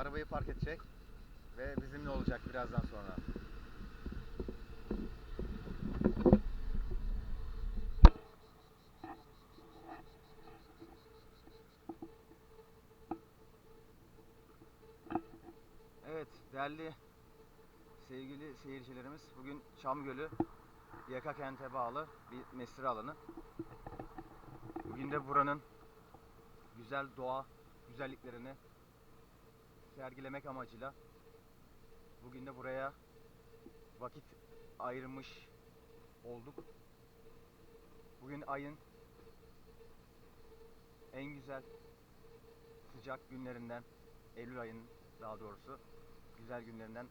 arabayı park edecek ve bizimle olacak birazdan sonra. Evet değerli sevgili seyircilerimiz bugün Çamgölü Yaka kente bağlı bir mesire alanı. Bugün de buranın güzel doğa güzelliklerini sergilemek amacıyla bugün de buraya vakit ayırmış olduk. Bugün ayın en güzel sıcak günlerinden Eylül ayının daha doğrusu güzel günlerinden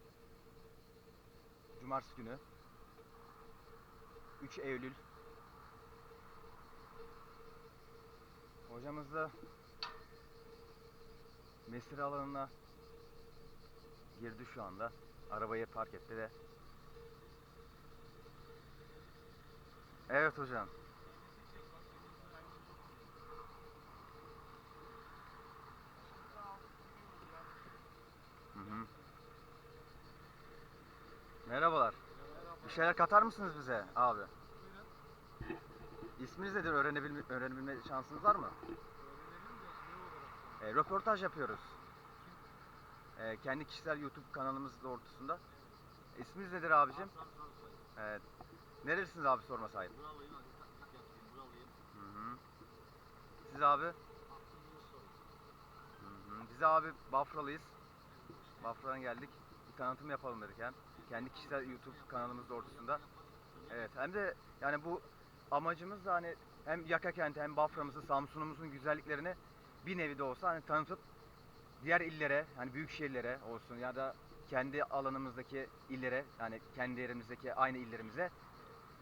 Cumartesi günü 3 Eylül Hocamız da mesire alanına girdi şu anda. Arabayı park etti de. Evet hocam. Hı hı. Merhabalar. Bir şeyler katar mısınız bize abi? İsminiz nedir? Öğrenebilme, öğrenebilme şansınız var mı? E, röportaj yapıyoruz. E, kendi kişisel YouTube kanalımız doğrultusunda. İsminiz nedir abicim? Evet. Nerelisiniz abi sorma sahip? Buralıyım, tak yapayım, buralıyım. Hı. Siz abi? Hı. Biz abi Bafralıyız. Bafra'dan geldik. Bir tanıtım yapalım dedik hem. Kendi kişisel YouTube kanalımız doğrultusunda. Evet hem de yani bu amacımız da hani hem Yaka kenti hem Bafra'mızın, Samsun'umuzun güzelliklerini bir nevi de olsa hani tanıtıp diğer illere, hani büyük şehirlere olsun ya da kendi alanımızdaki illere, yani kendi yerimizdeki aynı illerimize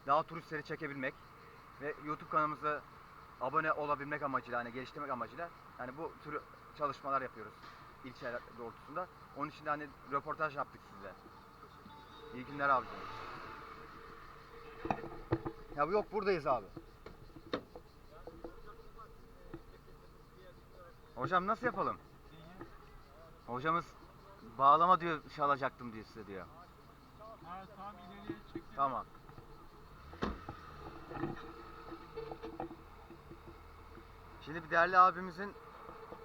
daha turistleri çekebilmek ve YouTube kanalımıza abone olabilmek amacıyla, hani geliştirmek amacıyla yani bu tür çalışmalar yapıyoruz ilçeler doğrultusunda. Onun için de hani röportaj yaptık size. İyi günler abicim. Ya bu yok buradayız abi. Hocam nasıl yapalım? Hocamız bağlama diyor çalacaktım diyor size diyor. Ha, tam ileriye çektim. Tamam. Şimdi bir değerli abimizin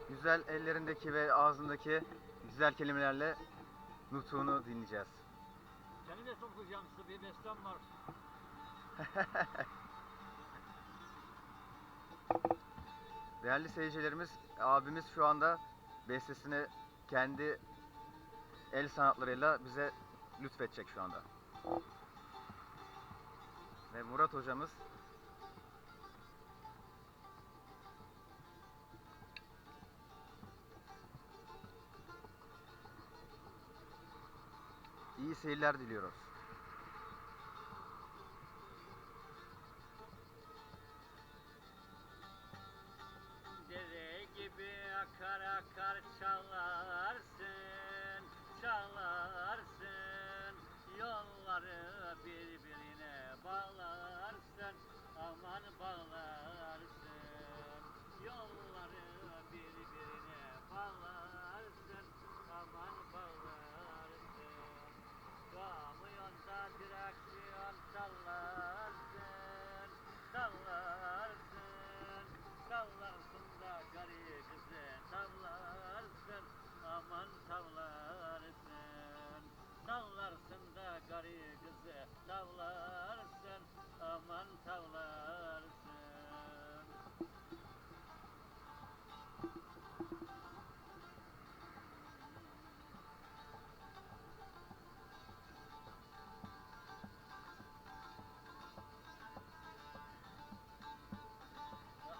güzel ellerindeki ve ağzındaki güzel kelimelerle nutunu dinleyeceğiz. Seni de sokacağım size bir bestem var. Değerli seyircilerimiz, abimiz şu anda bestesini kendi el sanatlarıyla bize lütfedecek şu anda. Ve Murat hocamız iyi seyirler diliyoruz. Akar çalarsın, çalarsın. Yolları birbirine bağlarsın, aman bağlarsın. Yolları birbirine bağlarsın, tavlarsın, aman tavlarsın.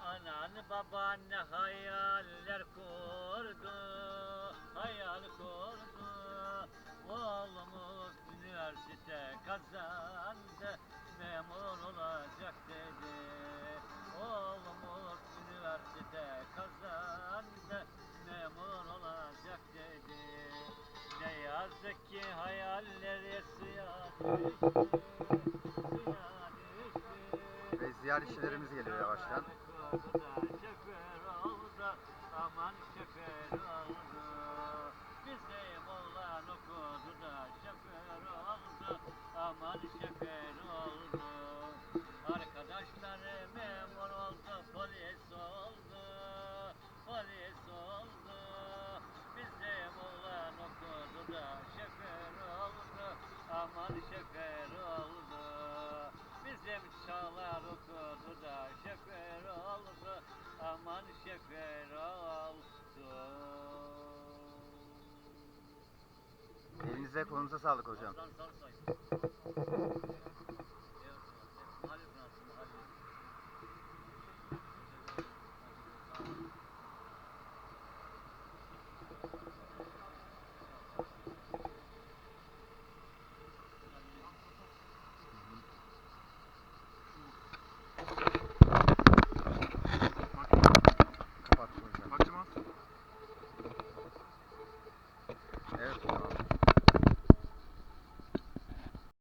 Anan baban ne hayaller kurdu, hayal kurdu. Oğlumuz üniversite kazandı, memur olacak dedi. Oğlumuz üniversite kazandı, memur olacak dedi. Ne yazık ki hayalleri suya düştü. Ve ziyaretçilerimiz geliyor yavaştan. Aman şoför oldu. Bizim oğlan okudu da. Aman şoför oldu. Arkadaşları memur oldu, polis oldu. Polis oldu. Bizim oğlan okudu da şoför oldu. Aman şoför oldu. Bizim çağlar okudu da şoför oldu. Aman şoför oldu. Elinize kolunuza sağlık hocam.